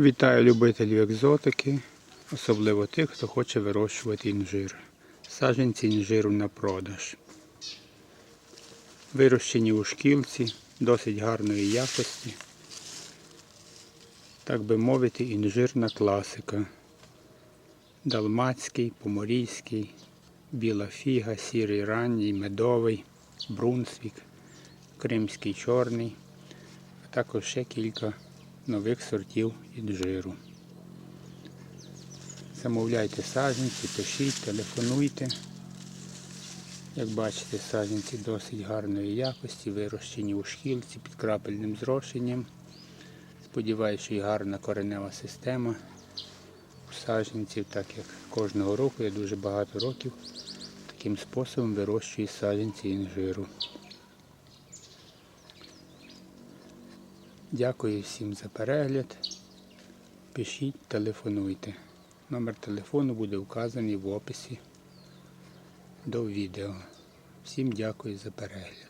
Вітаю любителів екзотики, особливо тих, хто хоче вирощувати інжир. Саджанці інжиру на продаж. Вирощені у шкілці, досить гарної якості. Так би мовити, інжирна класика. Далмацький, поморійський, біла фіга, сірий ранній, медовий, брунсвік, кримський чорний, а також ще кілька нових сортів інжиру. Замовляйте саджанці, пишіть, телефонуйте. Як бачите, саджанці досить гарної якості, вирощені у шкілці під крапельним зрошенням. Сподіваюся, що і гарна коренева система у саджанців, так як кожного року я дуже багато років таким способом вирощую саджанці інжиру. Дякую всім за перегляд. Пишіть, телефонуйте. Номер телефону буде вказаний в описі до відео. Всім дякую за перегляд.